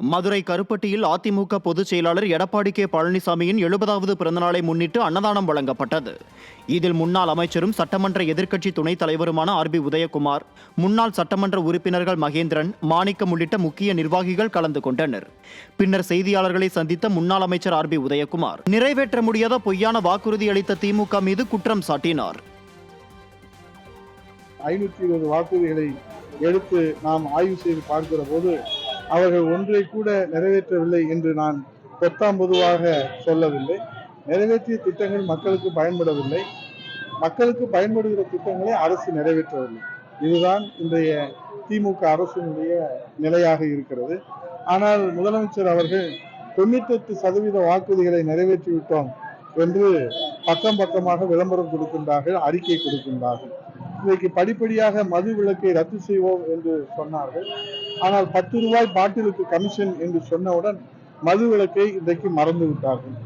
மதுரை கருப்பட்டியில் அதிமுக பொதுச் செயலாளர் எடப்பாடி கே. பழனிசாமியின் எழுபதாவது பிறந்தநாளை முன்னிட்டு அன்னதானம் வழங்கப்பட்டது. இதில் முன்னாள் அமைச்சரும் சட்டமன்ற எதிர்க்கட்சி துணைத் தலைவருமான ஆர். பி. உதயகுமார் முன்னாள் சட்டமன்ற உறுப்பினர்கள் மகேந்திரன் மாணிக்கம் உள்ளிட்ட முக்கிய நிர்வாகிகள் கலந்து கொண்டனர். பின்னர் செய்தியாளர்களை சந்தித்த முன்னாள் அமைச்சர் ஆர். பி. உதயகுமார் நிறைவேற்ற முடியாத பொய்யான வாக்குறுதி அளித்த திமுக மீது குற்றம் சாட்டினார். ஐநூற்றி இருபது வாக்குறுதிகளை எடுத்து நாம் ஆய்வு செய்து பார்க்கிற போது அவர்கள் ஒன்றை கூட நிறைவேற்றவில்லை என்று நான் பொத்தாம் பொதுவாக சொல்லவில்லை. நிறைவேற்றிய திட்டங்கள் மக்களுக்கு பயன்படவில்லை. மக்களுக்கு பயன்படுகிற திட்டங்களை அரசு நிறைவேற்றவில்லை. இதுதான் இன்றைய திமுக அரசினுடைய நிலையாக இருக்கிறது. ஆனால் முதலமைச்சர் அவர்கள் தொண்ணூத்தெட்டு சதவீத வாக்குறுதிகளை நிறைவேற்றிவிட்டோம் என்று பக்கம் பக்கமாக விளம்பரம் கொடுக்கின்றார்கள் அறிக்கை கொடுக்கின்றார்கள். இன்றைக்கு படிப்படியாக மது விலக்கை ரத்து செய்வோம் என்று சொன்னார்கள். ஆனால் பத்து ரூபாய் பாட்டிலுக்கு கமிஷன் என்று சொன்னவுடன் மது விலக்கை இன்றைக்கு மறந்து விட்டார்கள்